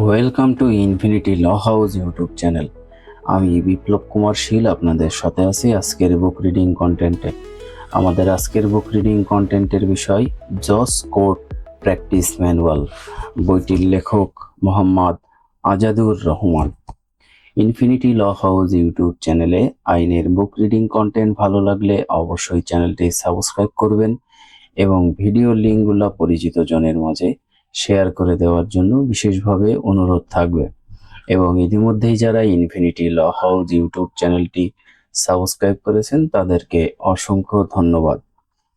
Welcome to infinity law house YouTube channel আমি বিপ্লব কুমার শীল, আপনাদের সাথে আছি আজকের বুক রিডিং কন্টেন্টে আমাদের আজকের বুক রিডিং কন্টেন্টের বিষয় জস কোর্ট প্র্যাকটিস ম্যানুয়াল বইটির লেখক Mohammad Azadur Rahman. Infinity law house YouTube চ্যানেলে আইনের বুক রিডিং কন্টেন্ট ভালো লাগলে অবশ্যই চ্যানেলটি সাবস্ক্রাইব করবেন এবং ভিডিও লিঙ্কগুলো পরিচিত জনের মাঝে শেয়ার করে দেওয়ার জন্য বিশেষভাবে অনুরোধ থাকবে। এবং ইতিমধ্যেই যারা ইনফিনিটি ল হাউস ইউটিউব চ্যানেলটি সাবস্ক্রাইব করেছেন, তাদেরকে অসংখ্য ধন্যবাদ।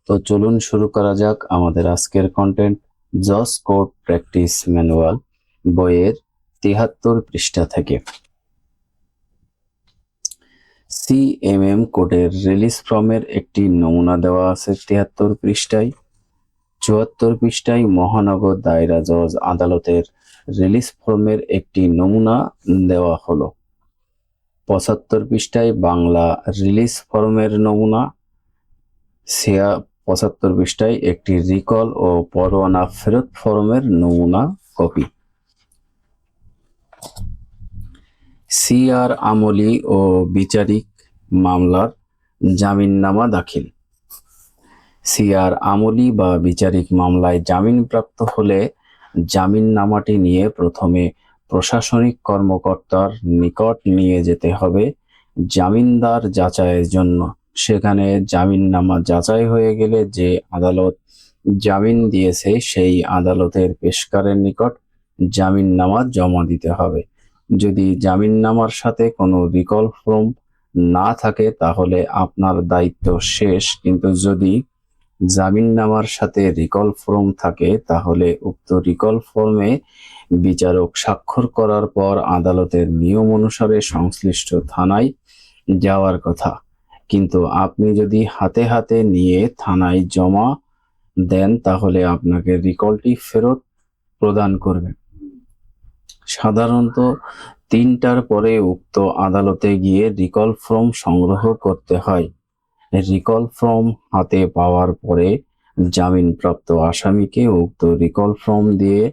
তো চলুন শুরু করা যাক আমাদের আজকের কন্টেন্ট জস কোড প্র্যাকটিস ম্যানুয়াল বইয়ের তিহাত্তর পৃষ্ঠা থেকে। সিএমএম কোডের রিলিজ ফর্মের একটি নমুনা দেওয়া আছে তিয়াত্তর পৃষ্ঠায়। চুয়াত্তর পৃষ্ঠায় মহানগর দায়রা জজ আদালতের রিলিজ ফর্মের একটি নমুনা দেওয়া হলো। পঁচাত্তর পৃষ্ঠায় বাংলা রিলিজ ফর্মের নমুনা ছিয়া পঁচাত্তর পৃষ্ঠায় একটি রিকল ও পরোয়ানা ফেরত ফর্মের নমুনা কপি। সিআর আমলি ও বিচারিক মামলার জামিননামা দাখিল। সিআর আমলি বা বিচারিক মামলায় জামিনপ্রাপ্ত হলে জামিননামাটি নিয়ে প্রথমে প্রশাসনিক কর্মকর্তার নিকট নিয়ে যেতে হবে জামিনদার যাচাইয়ের জন্য। সেখানে জামিননামা যাচাই হয়ে গেলে যে আদালত জামিন দিয়েছে, সেই আদালতের পেশকারের নিকট জামিননামা জমা দিতে হবে। যদি জামিননামার সাথে কোনো রিকল ফর্ম না থাকে, তাহলে আপনার দায়িত্ব শেষ। কিন্তু যদি জামিননামার সাথে রিকল ফর্ম থাকে, তাহলে উক্ত রিকল ফর্মে বিচারক স্বাক্ষর করার পর আদালতের নিয়ম অনুসারে সংশ্লিষ্ট থানায় যাওয়ার কথা। কিন্তু আপনি যদি হাতে হাতে নিয়ে থানায় জমা দেন, তাহলে আপনাকে রিকলটি ফেরত প্রদান করবে। সাধারণত তিনটার পরে উক্ত আদালতে গিয়ে রিকল ফর্ম সংগ্রহ করতে হয়। রিকল ফর্ম হাতে পাওয়ার পরে জামিনপ্রাপ্ত আসামিকে উক্ত রিকল ফর্ম দিয়ে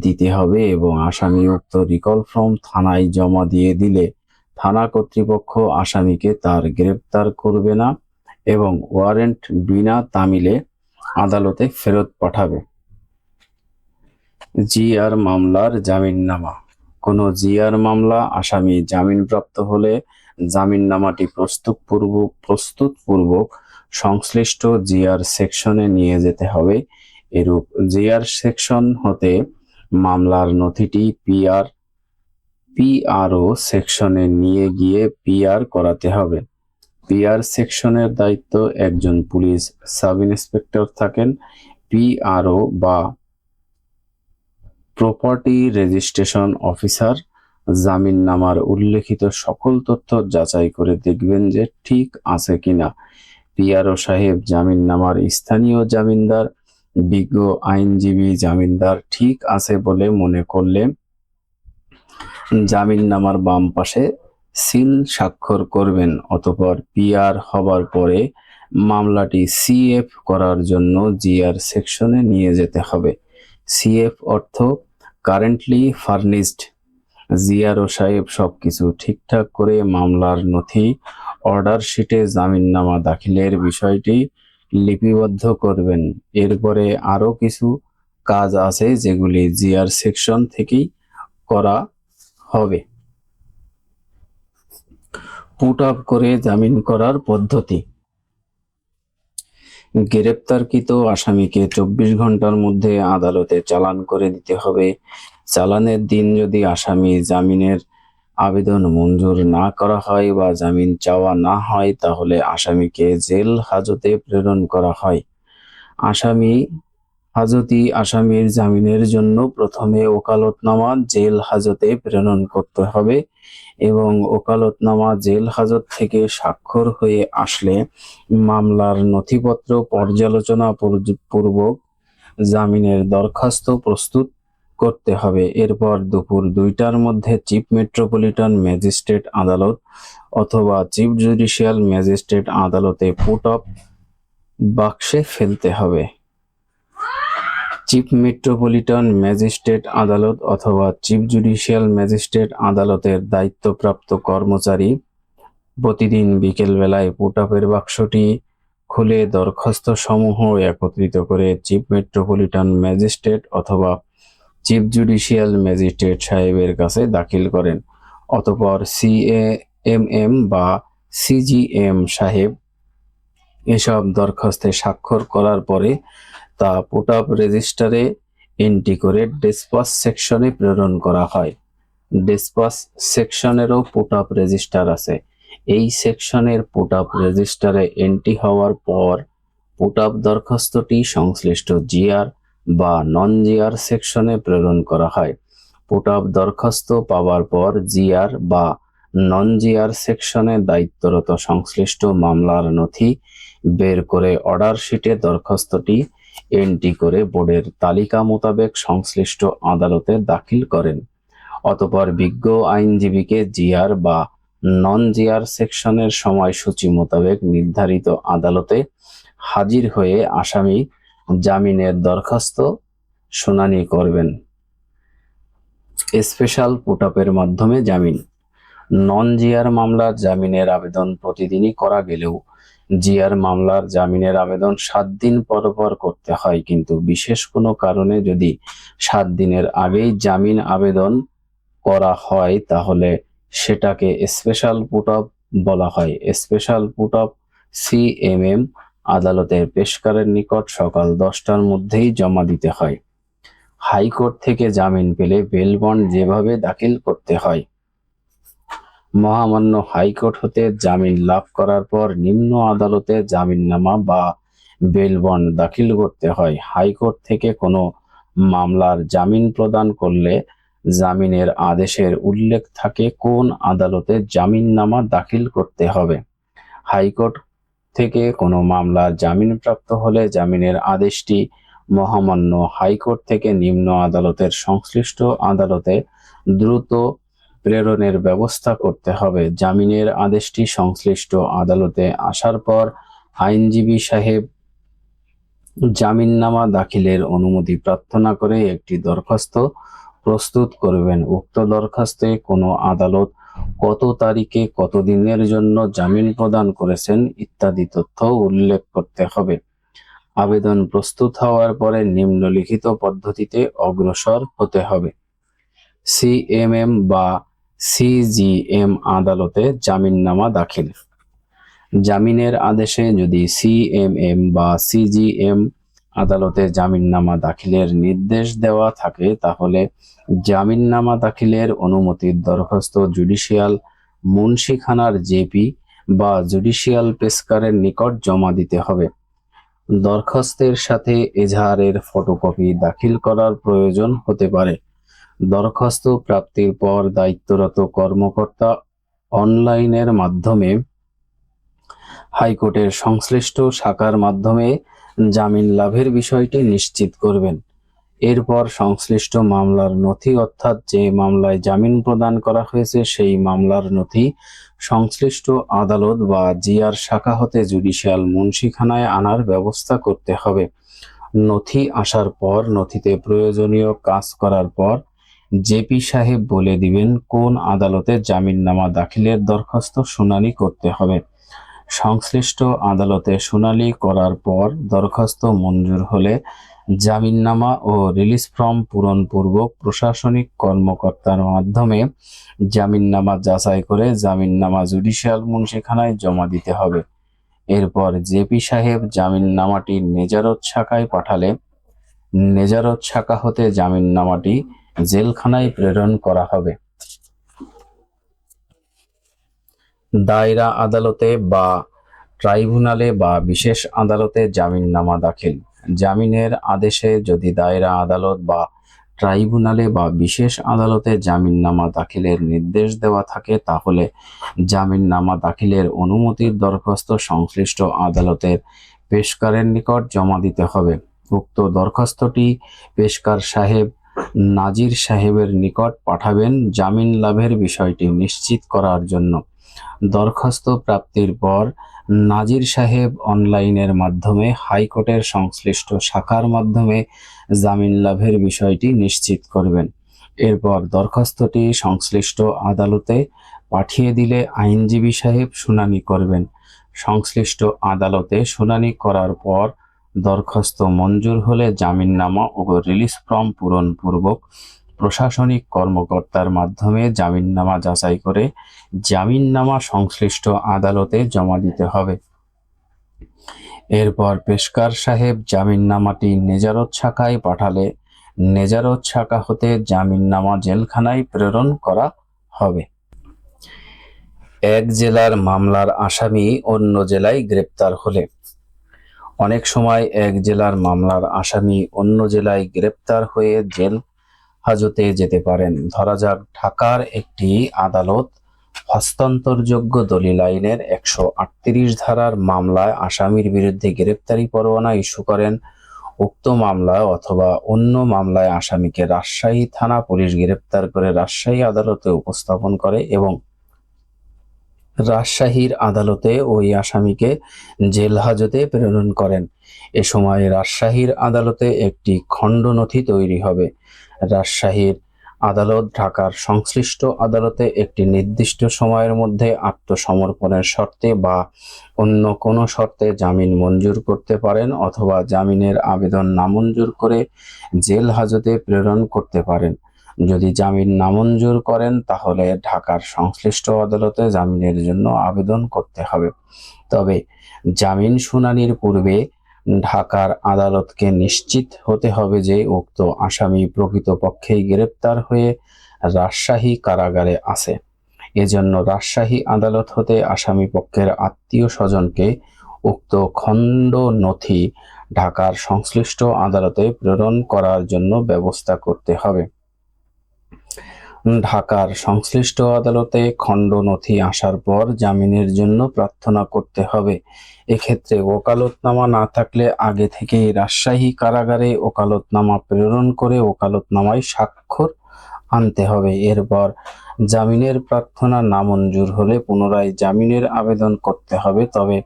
দিতে হবে এবং আসামি উক্ত রিকল ফর্ম থানায় জমা দিয়ে দিলে থানা কর্তৃপক্ষ আসামিকে তার গ্রেপ্তার করবে না এবং ওয়ারেন্ট বিনা তামিলে আদালতে ফেরত পাঠাবে। জিআর মামলার জামিননামা। কোনো জিআর মামলা আসামি জামিনপ্রাপ্ত হলে জামিননামাটি প্রস্তুত পূর্বক প্রস্তুত পূর্বক সংশ্লিষ্ট জিআর সেকশনে নিয়ে যেতে হবে। এরূপ জিআর সেকশন হতে মামলার নথিটি পিআর, পিআরও সেকশনে নিয়ে গিয়ে পিআর করাতে হবে। পিআর সেকশনের দায়িত্ব একজন পুলিশ সাব ইন্সপেক্টর থাকেন। পিআরও বা প্রপার্টি রেজিস্ট্রেশন অফিসার জামিন নামার উল্লেখিত সকল তথ্য যাচাই করে দেখবেন যে ঠিক আছে কিনা। পিআরও সাহেব, জামিন নামার স্থানীয় জামিনদার, বিজ্ঞ আইনজীবী জামিনদার ঠিক আছে বলে মনে করলে জামিন নামার বাম পাশে সিল স্বাক্ষর করবেন, অতপর পিআর হবার পরে মামলাটি সিএফ করার জন্য জিআর সেকশনে নিয়ে যেতে হবে। সিএফ অর্থ কারেন্টলি ফার্নিশড জিয়ারো সাহেব সবকিছু ঠিকঠাক করে মামলার নথি, অর্ডার শিটে জামিননামা দাখিলের বিষয়টি লিপিবদ্ধ করবেন। এরপরে আরও কিছু কাজ আছে যেগুলি জিআর সেকশন থেকেই করা হবে। পুট আপ করে জামিন করার পদ্ধতি। গ্রেপ্তারকৃত আসামিকে চব্বিশ ঘণ্টার মধ্যে আদালতে চালান করে দিতে হবে। চালানের দিন যদি আসামি জামিনের আবেদন মঞ্জুর না করা হয় বা জামিন চাওয়া না হয়, তাহলে আসামিকে জেল হাজতে প্রেরণ করা হয়। আসামি, হাজতি আসামির জামিনের জন্য প্রথমে ওকালতনামা জেল হাজতে প্রেরণ করতে হবে এবং ওকালতনামা জেল হাজত থেকে স্বাক্ষর হয়ে আসলে মামলার নথিপত্র পর্যালোচনা পূর্বক জামিনের দরখাস্ত প্রস্তুত করতে হবে। এরপর দুপুর দুইটার মধ্যে চিফ মেট্রোপলিটন ম্যাজিস্ট্রেট আদালত অথবা চিফ জুডিশিয়াল ম্যাজিস্ট্রেট আদালতে পুট আপ বাক্সে ফেলতে হবে। চিফ মেট্রোপলিটন ম্যাজিস্ট্রেট আদালত অথবা চিফ জুডিশিয়াল ম্যাজিস্ট্রেট আদালতের দায়িত্বপ্রাপ্ত কর্মচারী প্রতিদিন বিকেলবেলায় পুটআপের বাক্সটি খুলে দরখাস্ত সমূহ একত্রিত করে চিফ মেট্রোপলিটন ম্যাজিস্ট্রেট অথবা চিফ জুডিশিয়াল ম্যাজিস্ট্রেট সাহেবের কাছে দাখিল করেন। অতপর সিএএমএম বা সিজিএম সাহেব এসব দরখাস্তে স্বাক্ষর করার পরে তা পুট আপ রেজিস্টারে এন্ট্রি করে ডেসপাস সেকশনে প্রেরণ করা হয়। ডেসপাস সেকশনেরও পুটআপ রেজিস্টার আছে। এই সেকশনের পুট আপ রেজিস্টারে এন্ট্রি হওয়ার পর পুটআপ দরখাস্তটি সংশ্লিষ্ট জিআর বা নন জিআর সেকশনে প্রেরণ করা হয়। পুটআপ দরখাস্ত পাওয়ার পর জিআর বা নন জিআর সেকশনে দায়িত্বরত সংশ্লিষ্ট মামলার নথি বের করে অর্ডার শিটে দরখাস্তটি এন্ট্রি করে বোর্ডের তালিকা মোতাবেক সংশ্লিষ্ট আদালতে দাখিল করেন। অতপর বিজ্ঞ আইনজীবীকে জিআর বা নন জিআর সেকশনের সময়সূচি মোতাবেক নির্ধারিত আদালতে হাজির হয়ে আসামি জামিনের দরখাস্ত শুনানি করবেন। স্পেশাল পুটআপের মাধ্যমে জামিন। নন জিয়ার মামলার জামিনের আবেদন প্রতিদিনই করা গেলেও জিয়ার মামলার জামিনের আবেদন সাত দিন পর পর করতে হয়, কিন্তু বিশেষ কোনো কারণে যদি সাত দিনের আগেই জামিন আবেদন করা হয়, তাহলে সেটাকে স্পেশাল পুটআপ বলা হয়। স্পেশাল পুটআপ সিএমএম আদালতের পেশকারের নিকট সকাল দশটার মধ্যেই জমা দিতে হয়। হাইকোর্ট থেকে জামিন পেলে বেল বন্ড যেভাবে দাখিল করতে হয়। মহামান্য হাইকোর্ট হতে জামিন লাভ করার পর নিম্ন আদালতে জামিননামা বা বেল বন্ড দাখিল করতে হয়। হাইকোর্ট থেকে কোনো মামলার জামিন প্রদান করলে জামিনের আদেশের উল্লেখ থাকে কোন আদালতে জামিননামা দাখিল করতে হবে। হাইকোর্ট থেকে কোনো মামলার জামিনপ্রাপ্ত হলে জামিনের আদেশটি মহামান্য হাইকোর্ট থেকে নিম্ন আদালতের সংশ্লিষ্ট আদালতে দ্রুত প্রেরণের ব্যবস্থা করতে হবে। জামিনের আদেশটি সংশ্লিষ্ট আদালতে আসার পর আইনজীবী সাহেব জামিননামা দাখিলের অনুমতি প্রার্থনা করে একটি দরখাস্ত প্রস্তুত করবেন। উক্ত দরখাস্তে কোনো আদালত কত তারিখে কত দিনের জন্য জামিন প্রদান করেছেন ইত্যাদি তথ্য উল্লেখ করতে হবে। আবেদন প্রস্তুত হওয়ার পরে নিম্নলিখিত পদ্ধতিতে অগ্রসর হতে হবে। সিএমএম বা সিজিএম আদালতে জামিননামা দাখিল। জামিনের আদেশে যদি সিএমএম বা সিজিএম আদালতে জামিননামা দাখিলের নির্দেশ দেওয়া থাকে, তাহলে জামিননামা দাখিলের অনুমতির দরখাস্ত জুডিশিয়াল মুন্সিখানার জেপি বা জুডিশিয়াল পেস্কারের নিকট জমা দিতে হবে। দরখাস্তের সাথে এজাহারের ফটোকপি দাখিল করার প্রয়োজন হতে পারে। দরখাস্ত প্রাপ্তির পর দায়িত্বরত কর্মকর্তা অনলাইনের মাধ্যমে হাইকোর্টের সংশ্লিষ্ট শাখার মাধ্যমে জামিন লাভের বিষয়টি নিশ্চিত করবেন। এরপর সংশ্লিষ্ট মামলার নথি, অর্থাৎ যে মামলায় জামিন প্রদান করা হয়েছে, সেই মামলার নথি সংশ্লিষ্ট আদালত বা জিআর শাখা হতে জুডিশিয়াল মুন্সিখানায় আনার ব্যবস্থা করতে হবে। নথি আসার পর, নথিতে প্রয়োজনীয় কাজ করার পর জেপি সাহেব বলে দিবেন, কোন আদালতে জামিননামা দাখিলের দরখাস্ত শুনানি করতে হবে। সংশ্লিষ্ট আদালতে শুনানি করার পর দরখাস্ত মঞ্জুর হলে জামিননামা ও রিলিজ ফর্ম পূরণপূর্বক প্রশাসনিক কর্মকর্তার মাধ্যমে জামিননামা যাচাই করে জামিননামা জুডিশিয়াল মুন্সিখানায় জমা দিতে হবে। এরপর জেপি সাহেব জামিননামাটি নেজারত শাখায় পাঠালে নেজারত শাখা হতে জামিননামাটি জেলখানায় প্রেরণ করা হবে। দায়রা আদালতে বা ট্রাইব্যুনালে বা বিশেষ আদালতে জামিননামা দাখিল। জামিনের আদেশে যদি দায়রা আদালত বা ট্রাইব্যুনালে বা বিশেষ আদালতে জামিননামা দাখিলের নির্দেশ দেওয়া থাকে, তাহলে জামিননামা দাখিলের অনুমতির দরখাস্ত সংশ্লিষ্ট আদালতের পেশকারের নিকট জমা দিতে হবে। উক্ত দরখাস্তটি পেশকার সাহেব নাজির সাহেবের নিকট পাঠাবেন। জামিন লাভের বিষয়টি নিশ্চিত করার জন্য দরখাস্ত প্রাপ্তির পর নাজির সাহেব অনলাইনের মাধ্যমে হাইকোর্টের সংশ্লিষ্ট শাখার মাধ্যমে জামিন লাভের বিষয়টি নিশ্চিত করবেন। এরপর দরখাস্তটি সংশ্লিষ্ট আদালতে পাঠিয়ে দিলে আইনজীবী সাহেব শুনানি করবেন। সংশ্লিষ্ট আদালতে শুনানি করার পর দরখাস্ত মঞ্জুর হলে জামিননামা ও রিলিজ ফর্ম পূরণ পূর্বক প্রশাসনিক কর্মকর্তার মাধ্যমে জামিননামা যাচাই করে জামিননামা সংশ্লিষ্ট আদালতে জমা দিতে হবে। এরপর পেশকার সাহেব জামিননামাটি নেজারত শাখায় পাঠালে নেজারত শাখা হতে জামিননামা জেলখানায় প্রেরণ করা হবে। এক জেলার মামলার আসামি অন্য জেলায় গ্রেপ্তার হলে। অনেক সময় এক জেলার মামলার আসামি অন্য জেলায় গ্রেপ্তার হয়ে জেল হাজতে যেতে পারেন। ধরা যাক ঢাকার একটি আদালত হস্তান্তরযোগ্য দলিল আইনের একশো আটত্রিশ ধারার মামলায় আসামির বিরুদ্ধে গ্রেপ্তারি পরোয়ানা ইস্যু করেন। উক্ত মামলায় অথবা অন্য মামলায় আসামিকে রাজশাহী থানা পুলিশ গ্রেপ্তার করে রাজশাহী আদালতে উপস্থাপন করে এবং রাজশাহীর আদালতে ওই আসামিকে জেল হাজতে প্রেরণ করেন। এ সময় রাজশাহীর আদালতে একটি খণ্ড নথি তৈরি হবে। রাজশাহীর আদালত ঢাকার সংশ্লিষ্ট আদালতে একটি নির্দিষ্ট সময়ের মধ্যে আত্মসমর্পণের শর্তে বা অন্য কোনো শর্তে জামিন মঞ্জুর করতে পারেন অথবা জামিনের আবেদন নামঞ্জুর করে জেল হাজতে প্রেরণ করতে পারেন। যদি জামিন নামঞ্জুর করেন, তাহলে ঢাকার সংশ্লিষ্ট আদালতে জামিনের জন্য আবেদন করতে হবে। তবে জামিন শুনানির পূর্বে ঢাকার আদালতকে নিশ্চিত হতে হবে যে উক্ত আসামি প্রকৃতপক্ষেই গ্রেপ্তার হয়ে রাজশাহী কারাগারে আছে। এজন্য রাজশাহী আদালত হতে আসামি পক্ষের আত্মীয় স্বজনকে উক্ত খণ্ড নথি ঢাকার সংশ্লিষ্ট আদালতে প্রেরণ করার জন্য ব্যবস্থা করতে হবে। ঢাকার সংশ্লিষ্ট আদালতে খণ্ড নথি আসার পর জামিনের জন্য প্রার্থনা করতে হবে। এক্ষেত্রে ওকালতনামা না থাকলে আগে থেকেই রাজশাহী কারাগারে ওকালতনামা প্রেরণ করে ওকালতনামায় স্বাক্ষর আনতে হবে। এরপর জামিনের প্রার্থনা নামঞ্জুর হলে পুনরায় জামিনের আবেদন করতে হবে। তবে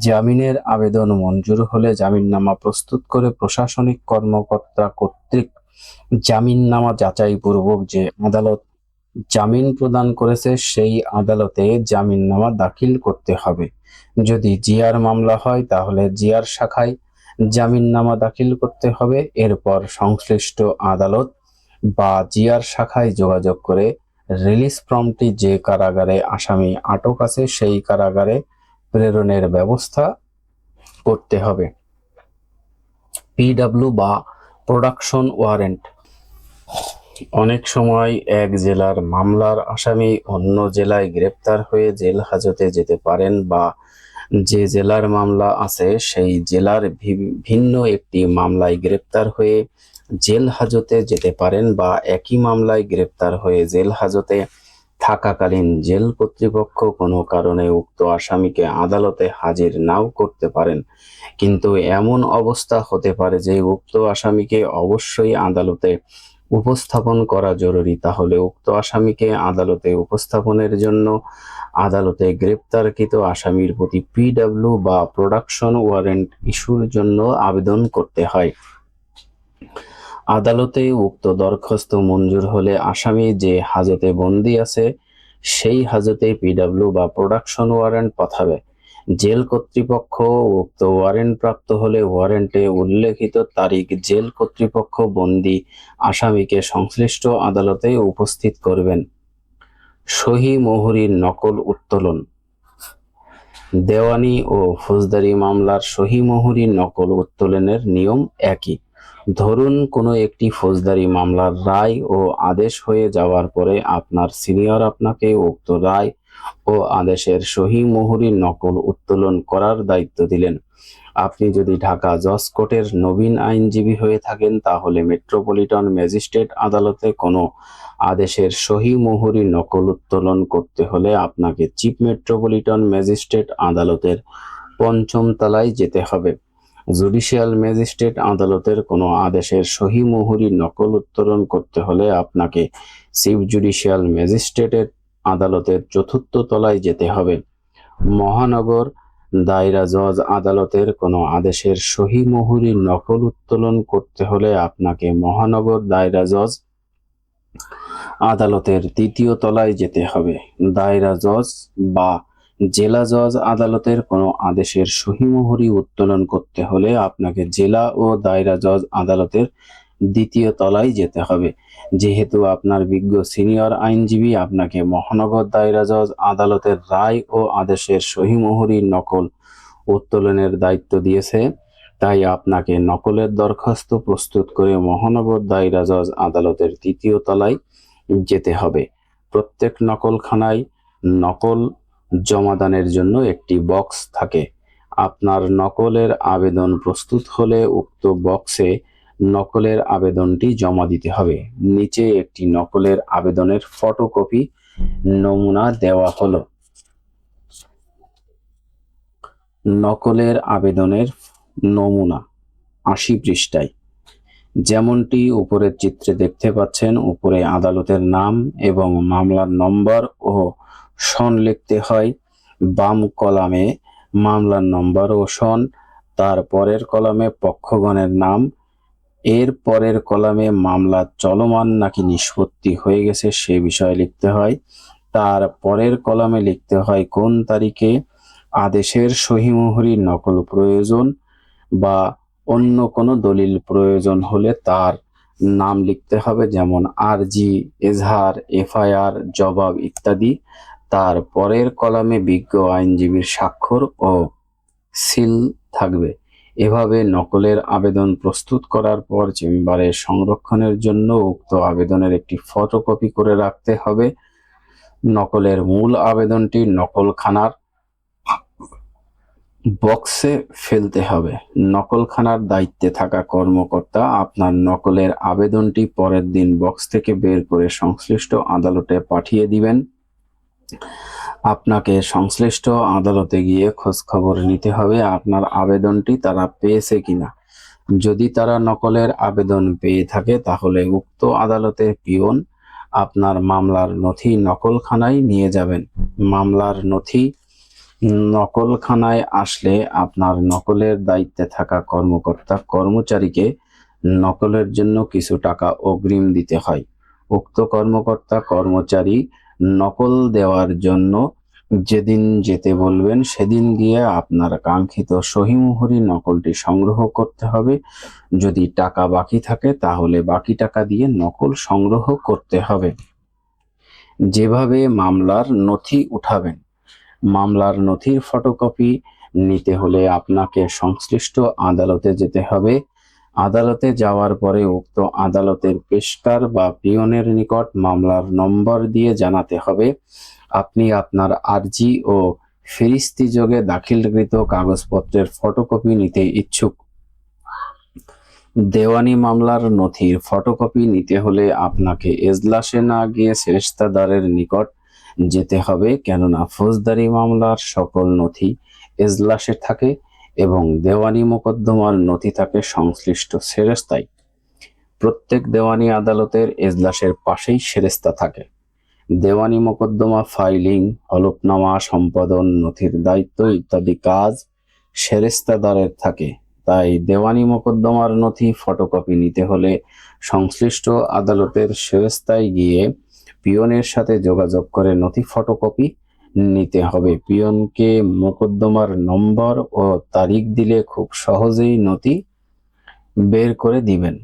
জামিনের আবেদন মঞ্জুর হলে জামিননামা প্রস্তুত করে প্রশাসনিক কর্মকর্তা কর্তৃক জামিননামা যাচাই পূর্বক যে আদালত জামিন প্রদান করেছে, সেই আদালতে জামিননামা দাখিল করতে হবে। যদি জিয়ার মামলা হয়, তাহলে জিয়ার শাখায় জামিননামা দাখিল করতে হবে। এরপর সংশ্লিষ্ট আদালত বা জিয়ার শাখায় যোগাযোগ করে রিলিজ ফর্মটি যে কারাগারে আসামি আটক আছে, সেই কারাগারে প্রেরণের ব্যবস্থা করতে হবে। পিডাব্লিউ বা প্রোডাকশন ওয়ারেন্ট। অনেক সময় এক জেলার মামলার আসামি অন্য জেলায় গ্রেপ্তার হয়ে জেল হাজতে যেতে পারেন বা যে জেলার মামলা আছে সেই জেলার ভিন্ন একটি মামলায় গ্রেপ্তার হয়ে জেল হাজতে যেতে পারেন বা একই মামলায় গ্রেপ্তার হয়ে জেল হাজতে থাকাকালীন জেল কর্তৃপক্ষ কোনো কারণে উক্ত আসামিকে আদালতে হাজির নাও করতে পারেন। কিন্তু এমন অবস্থা হতে পারে যে উক্ত আসামিকে অবশ্যই আদালতে উপস্থাপন করা জরুরি। তাহলে উক্ত আসামিকে আদালতে উপস্থাপনের জন্য আদালতে গ্রেপ্তারকৃত আসামির প্রতি পিডাব্লিউ বা প্রোডাকশন ওয়ারেন্ট ইস্যুর জন্য আবেদন করতে হয়। আদালতে উক্ত দরখাস্ত মঞ্জুর হলে আসামি যে হাজতে বন্দি আছে, সেই হাজতে পিডাব্লিউ বা প্রোডাকশন ওয়ারেন্ট পাঠাবে। জেল কর্তৃপক্ষ উক্ত ওয়ারেন্ট প্রাপ্ত হলে ওয়ারেন্টে উল্লেখিত তারিখ জেল কর্তৃপক্ষ বন্দি আসামিকে সংশ্লিষ্ট আদালতে উপস্থিত করবেন। সহি মোহরির নকল উত্তোলন। দেওয়ানি ও ফৌজদারি মামলার সহি মোহরির নকল উত্তোলনের নিয়ম একই। ধরুন কোনো একটি ফৌজদারি মামলার রায় ও আদেশ হয়ে যাওয়ার পরে আপনার সিনিয়র আপনাকে উক্ত রায় ও আদেশের সহি মোহরির নকল উত্তোলন করার দায়িত্ব দিলেন। আপনি যদি ঢাকা জজ কোর্টের নবীন আইনজীবী হয়ে থাকেন, তাহলে মেট্রোপলিটন ম্যাজিস্ট্রেট আদালতে কোনো আদেশের সহি মোহরি নকল উত্তোলন করতে হলে আপনাকে চিফ মেট্রোপলিটন ম্যাজিস্ট্রেট আদালতের পঞ্চম তলায় যেতে হবে। জুডিশিয়াল ম্যাজিস্ট্রেট আদালতের কোনো আদেশের সহি মোহরি নকল উত্তোলন করতে হলে আপনাকে চিফ জুডিশিয়াল ম্যাজিস্ট্রেটের আদালতের চতুর্থ তলায় যেতে হবে। মহানগর দায়রা জজ আদালতের কোনো আদেশের সহি মোহরি নকল উত্তোলন করতে হলে আপনাকে মহানগর দায়রা জজ আদালতের তৃতীয় তলায় যেতে হবে। দায়রা জজ বা জেলা জজ আদালতের কোনো আদেশের সহিমোহরি উত্তোলন করতে হলে আপনাকে জেলা ও দায়রা জজ আদালতের দ্বিতীয় তলায় যেতে হবে। যেহেতু আপনার বিজ্ঞ সিনিয়র আইনজীবী আপনাকে মহানগর দায়রা জজ আদালতের রায় ও আদেশের সহিমোহরি নকল উত্তোলনের দায়িত্ব দিয়েছে, তাই আপনাকে নকলের দরখাস্ত প্রস্তুত করে মহানগর দায়রা জজ আদালতের তৃতীয় তলায় যেতে হবে। প্রত্যেক নকলখানায় নকল জমাদানের জন্য একটি বক্স থাকে। আপনার নকলের আবেদন প্রস্তুত হলে উক্ত বক্সে নকলের আবেদনটি জমা দিতে হবে। নিচে একটি নকলের আবেদনের ফটোকপি নমুনা দেওয়া হলো। নকলের আবেদনের নমুনা আশি পৃষ্ঠায়। যেমনটি উপরের চিত্রে দেখতে পাচ্ছেন, উপরে আদালতের নাম এবং মামলার নম্বর ও সন লিখতে হয় বাম কলামে মামলার নম্বর ও সন, তার পরের কলামে পক্ষগণের নাম, এর পরের কলামে মামলা চলমান নাকি নিষ্পত্তি হয়ে গেছে সে বিষয়ে লিখতে হয়। তার পরের কলামে লিখতে হয় কোন তারিখে আদেশের সহিমোহরি নকল প্রয়োজন বা অন্য কোনো দলিল প্রয়োজন হলে তার নাম লিখতে হবে, যেমন আরজি, এজহার, এফআইআর, জবাব ইত্যাদি। তার পরের কলামে বিজ্ঞ আইনজীবীর স্বাক্ষর ও সিল থাকবে। এভাবে নকলের আবেদন প্রস্তুত করার পর চেম্বারে সংরক্ষণের জন্য উক্ত আবেদনের একটি ফটোকপি করে রাখতে হবে। নকলের মূল আবেদনটি নকলখানার বক্সে ফেলতে হবে। নকলখানার দায়িত্বে থাকা কর্মকর্তা আপনার নকলের আবেদনটি পরের দিন বক্স থেকে বের করে সংশ্লিষ্ট আদালতে পাঠিয়ে দিবেন। আপনাকে সংশ্লিষ্ট আদালতে গিয়ে খোঁজ খবর নিতে হবে আপনার আবেদনটি তারা পেয়েছে কিনা। যদি তারা নকলের আবেদন পেয়ে থাকে, তাহলে উক্ত আদালতের পিয়ন আপনার মামলার নথি নকলখানায় নিয়ে যাবেন। মামলার নথি নকলখানায় আসলে আপনার নকলের দায়িত্বে থাকা কর্মকর্তা কর্মচারীকে নকলের জন্য কিছু টাকা অগ্রিম দিতে হয়। উক্ত কর্মকর্তা কর্মচারী নকল দেওয়ার জন্য যেদিন যেতে বলবেন, সেদিন গিয়ে আপনার কাঙ্ক্ষিত সহিমোহরি নকলটি সংগ্রহ করতে হবে। যদি টাকা বাকি থাকে, তাহলে বাকি টাকা দিয়ে নকল সংগ্রহ করতে হবে। যেভাবে মামলার নথি উঠাবেন, মামলার নথির ফটোকপি নিতে হলে আপনাকে সংশ্লিষ্ট আদালতে যেতে হবে। আদালতে যাওয়ার পরে উক্ত আদালতের পেশকার বা পিয়নের নিকট মামলার নম্বর দিয়ে জানাতে হবে, আপনি আপনার আর্জি ও ফেরিস্তি যোগে দাখিলকৃত কাগজপত্রের ফটোকপি নিতে ইচ্ছুক। দেওয়ানি মামলার নথির ফটোকপি নিতে হলে আপনাকে এজলাসে না গিয়ে সেরেস্তাদারের নিকট যেতে হবে, কেননা ফৌজদারি মামলার সকল নথি এজলাসে থাকে। এবং দেওয়ানি মোকদ্দমার নথি থাকে সংশ্লিষ্ট সেরেস্তায়। প্রত্যেক দেওয়ানি আদালতের এজলাসের পাশেই সেরেস্তা থাকে। দেওয়ানি মোকদ্দমা ফাইলিং, হলফনামা, সম্পাদন, নথির দায়িত্ব ইত্যাদি কাজ সেরেস্তাদারের থাকে। তাই দেওয়ানি মোকদ্দমার নথি ফটোকপি নিতে হলে সংশ্লিষ্ট আদালতের সেরেস্তায় গিয়ে পিয়নের সাথে যোগাযোগ করে নথি ফটোকপি নিতে হবে। পিয়নকে মোকদ্দমার নম্বর ও তারিখ দিলে খুব সহজেই নথি বের করে দিবেন।